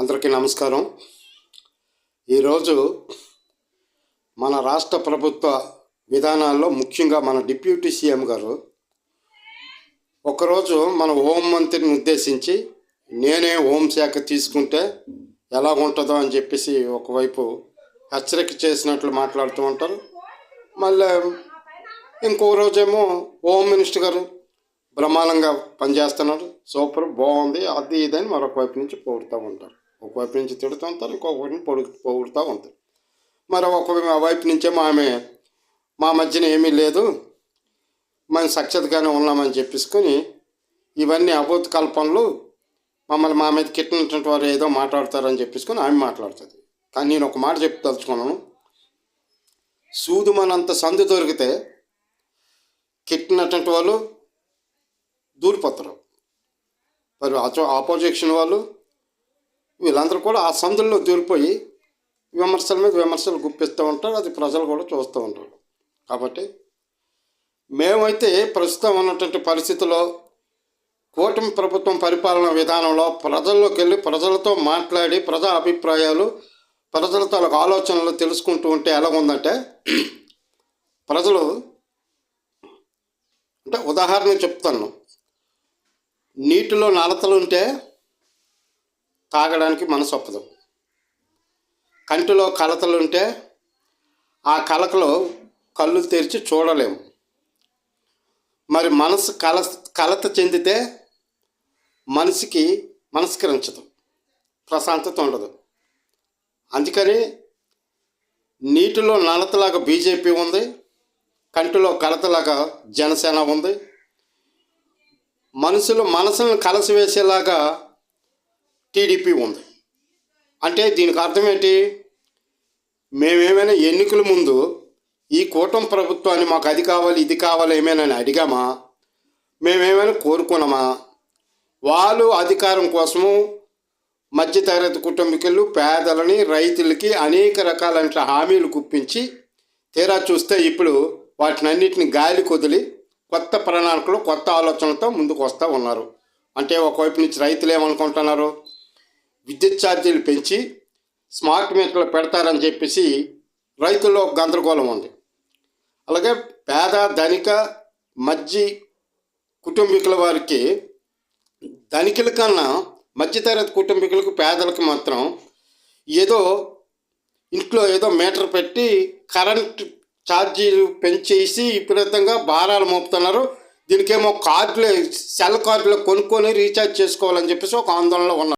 అందరికీ నమస్కారం. ఈరోజు మన రాష్ట్ర ప్రభుత్వ విధానాల్లో ముఖ్యంగా మన డిప్యూటీ సీఎం గారు ఒకరోజు మన హోం మంత్రిని ఉద్దేశించి నేనే హోంశాఖ తీసుకుంటే ఎలా ఉంటుందో అని చెప్పేసి ఒకవైపు హెచ్చరిక చేసినట్లు మాట్లాడుతూ ఉంటారు. మళ్ళీ ఇంకో రోజేమో హోమ్ మినిస్టర్ గారు బ్రహ్మాండంగా పనిచేస్తున్నారు. సూపర్ బాగుంది అది ఇది అని మరొక వైపు నుంచి కోరుతూ ఉంటారు. ఒకవైపు నుంచి తిడుతూ ఉంటారు ఇంకొకటి పొడు పొగుడుతూ ఉంటారు. మరి ఒక వైపు నుంచేమో ఆమె మా మధ్యన ఏమీ లేదు. మనం సక్సెస్గానే ఉన్నామని చెప్పేసుకొని ఇవన్నీ అబోధ కల్పనలు మమ్మల్ని మా మీద కిట్టినటువంటి వారు ఏదో మాట్లాడతారని చెప్పేసుకొని ఆమె మాట్లాడుతుంది. కానీ నేను ఒక మాట చెప్పి తలుచుకున్నాను సూదు మనంత సందు దొరికితే కిట్టినటువంటి వాళ్ళు దూరిపోతారు. మరి అచో ఆపోజిషన్ వాళ్ళు వీళ్ళందరూ కూడా ఆ సందుల్లో దూరిపోయి విమర్శల మీద విమర్శలు గుప్పిస్తూ ఉంటారు అది ప్రజలు కూడా చూస్తూ ఉంటారు. కాబట్టి మేమైతే ప్రస్తుతం ఉన్నటువంటి పరిస్థితుల్లో కూటమి ప్రభుత్వం పరిపాలన విధానంలో ప్రజల్లోకి వెళ్ళి ప్రజలతో మాట్లాడి ప్రజా అభిప్రాయాలు ప్రజల తాలూకు ఆలోచనలు తెలుసుకుంటూ ఉంటే ఎలా ఉందంటే ప్రజలు అంటే ఉదాహరణ చెప్తాను. నీటిలో నలతలు ఉంటే తాగడానికి మనసు ఒప్పదు. కంటిలో కలతలు ఉంటే ఆ కలకలో కళ్ళు తెరిచి చూడలేము. మరి మనసు కల కలత చెందితే మనిషికి మనస్కరించదు. ప్రశాంతత ఉండదు. అందుకని నీటిలో నలతలాగా బీజేపీ ఉంది కంటిలో కలతలాగా జనసేన ఉంది. మనుషులు మనసులను కలసివేసేలాగా టీడీపీ ఉంది. అంటే దీనికి అర్థం ఏంటి? మేమేమైనా ఎన్నికల ముందు ఈ కూటమి ప్రభుత్వాన్ని మాకు అది కావాలి ఇది కావాలి ఏమైనా అడిగామా? మేమేమైనా కోరుకున్నామా? వాళ్ళు అధికారం కోసము మధ్యతరగతి కుటుంబీకులు పేదలని రైతులకి అనేక రకాలైన హామీలు గుప్పించి తీరా చూస్తే ఇప్పుడు వాటిని అన్నింటిని గాలి కొదిలి కొత్త ప్రణాళికలు కొత్త ఆలోచనలతో ముందుకు వస్తూ ఉన్నారు. అంటే ఒకవైపు నుంచి రైతులు ఏమనుకుంటున్నారు? విద్యుత్ ఛార్జీలు పెంచి స్మార్ట్ మీటర్లు పెడతారని చెప్పేసి రైతుల్లో గందరగోళం ఉంది. అలాగే పేద ధనిక మధ్య కుటుంబీకుల వారికి ధనికుల కన్నా మధ్యతరగతి కుటుంబీకులకు పేదలకు మాత్రం ఏదో ఇంట్లో ఏదో మీటర్ పెట్టి కరెంట్ ఛార్జీలు పెంచేసి విపరీతంగా భారాలు మోపుతున్నారు. దీనికేమో కార్డులు సెల్ కార్డులు కొనుక్కొని రీఛార్జ్ చేసుకోవాలని చెప్పేసి ఒక ఆందోళనలో ఉన్నారు.